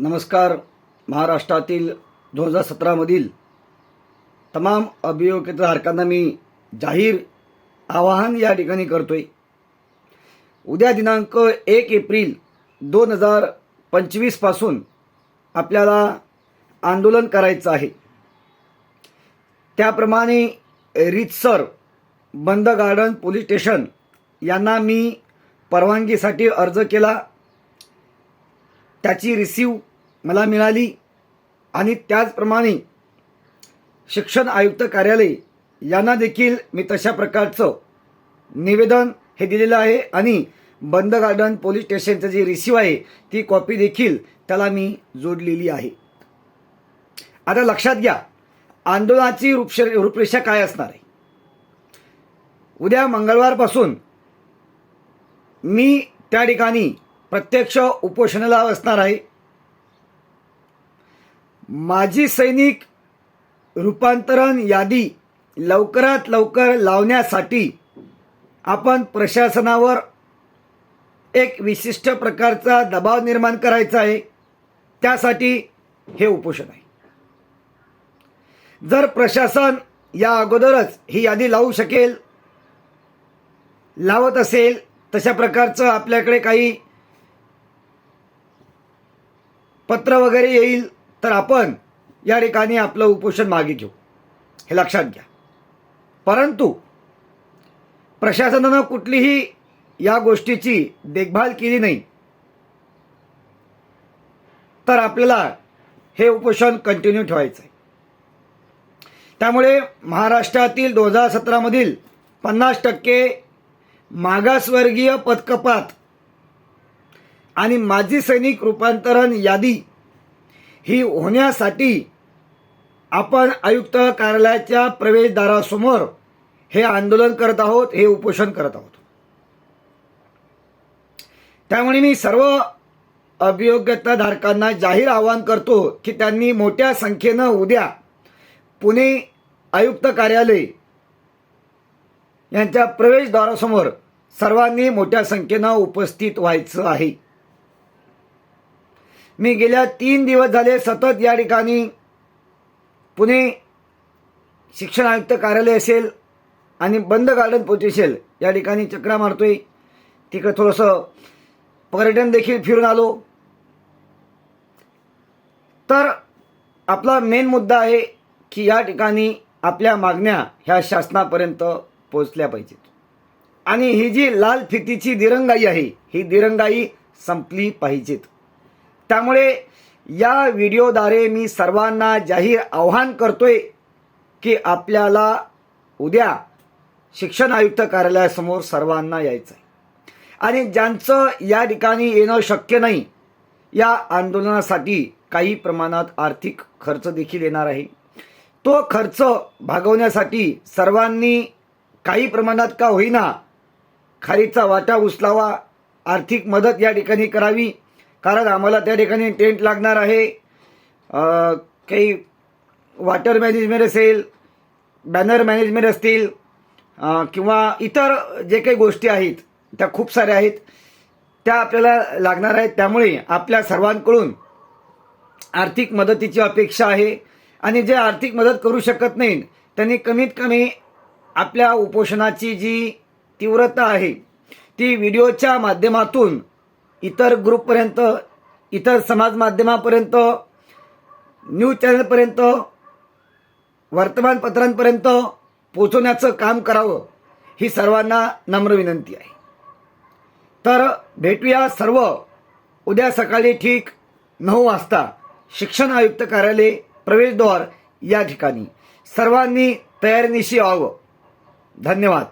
नमस्कार महाराष्ट्रातील दोन हजार सतरामधील तमाम अभियोग्यताधारकांना मी जाहीर आवाहन या ठिकाणी करतोय. उद्या दिनांक एक एप्रिल दोन हजार पंचवीसपासून आपल्याला आंदोलन करायचं आहे. त्याप्रमाणे रितसर बंद गार्डन पोलीस स्टेशन यांना मी परवानगीसाठी अर्ज केला. त्याची रिसीव मला मिळाली. आणि त्याचप्रमाणे शिक्षण आयुक्त कार्यालय यांना देखील मी तशा प्रकारचं निवेदन हे दिलेलं आहे. आणि बंद गार्डन पोलीस स्टेशनचं जी रिसीव आहे ती कॉपी देखील त्याला मी जोडलेली आहे. आता लक्षात घ्या आंदोलनाची रूपश रूपरेषा काय असणार आहे? उद्या मंगळवारपासून मी त्या ठिकाणी प्रत्यक्ष उपोषणाला असणार आहे. माजी सैनिक रूपांतरण यादी लवकरात लवकर लावण्यासाठी आपण प्रशासनावर एक विशिष्ट प्रकारचा दबाव निर्माण करायचा आहे. त्यासाठी हे उपोषण आहे. जर प्रशासन या अगोदरच ही यादी लावू शकेल लावत असेल तशा प्रकारचं आपल्याकडे काही पत्र वगैरे येईल तर आपण या ठिकाणी आपलं उपोषण मागे घेऊ. हे लक्षात घ्या. परंतु प्रशासनानं कुठलीही या गोष्टीची देखभाल केली नाही. तर आपल्याला हे उपोषण कंटिन्यू ठेवायचं आहे त्यामुळे महाराष्ट्रातील दोन हजार सतरामधील पन्नास टक्के मागासवर्गीय पदकपात आणि माजी सैनिक रूपांतरण यादी ही होण्यासाठी आपण आयुक्त कार्यालयाच्या प्रवेशद्वारासमोर हे आंदोलन करत आहोत हे उपोषण करत आहोत. त्यामुळे मी सर्व अभियोग्यताधारकांना जाहीर आवाहन करतो की त्यांनी मोठ्या संख्येनं उद्या पुणे आयुक्त कार्यालय यांच्या प्रवेशद्वारासमोर सर्वांनी मोठ्या संख्येनं उपस्थित व्हायचं आहे. मी गेल्या तीन दिवस झाले सतत या ठिकाणी पुणे शिक्षण आयुक्त कार्यालय असेल आणि बंद गार्डन पोलीस या ठिकाणी चक्रा मारतोय. तिकडे थोडंसं पर्यटन देखील फिरून आलो. तर आपला मेन मुद्दा आहे की या ठिकाणी आपल्या मागण्या ह्या शासनापर्यंत पोचल्या पाहिजेत. आणि ही जी लाल फितीची दिरंगाई आहे ही दिरंगाई संपली पाहिजेत. त्यामुळे या व्हिडिओद्वारे मी सर्वांना जाहीर आव्हान करतोय की आपल्याला उद्या शिक्षण आयुक्त कार्यालयासमोर सर्वांना यायचं आहे आणि ज्यांचं या ठिकाणी येणं शक्य नाही या आंदोलनासाठी काही प्रमाणात आर्थिक खर्च देखील येणार आहे. तो खर्च भागवण्यासाठी सर्वांनी काही प्रमाणात का होईना खारीचा वाटा उचलावा आर्थिक मदत या ठिकाणी करावी कारण आम्हाला त्या ठिकाणी टेंट लागणार आहे. काही वॉटर मॅनेजमेंट असेल बॅनर मॅनेजमेंट असतील किंवा इतर जे काही गोष्टी आहेत त्या खूप साऱ्या आहेत त्या आपल्याला लागणार आहेत. त्यामुळे आपल्या सर्वांकडून आर्थिक मदतीची अपेक्षा आहे. आणि जे आर्थिक मदत करू शकत नाहीत त्यांनी कमीत कमी आपल्या उपोषणाची जी तीव्रता आहे ती व्हिडिओच्या माध्यमातून इतर ग्रुपपर्यंत इतर समाज माध्यमापर्यंत न्यूज चॅनलपर्यंत वर्तमानपत्रांपर्यंत पोचवण्याचं काम करावं ही सर्वांना नम्र विनंती आहे. तर भेटूया सर्व. उद्या सकाळी ठीक नऊ वाजता शिक्षण आयुक्त कार्यालय प्रवेशद्वार या ठिकाणी. सर्वांनी तयारीनिशी यावं. धन्यवाद.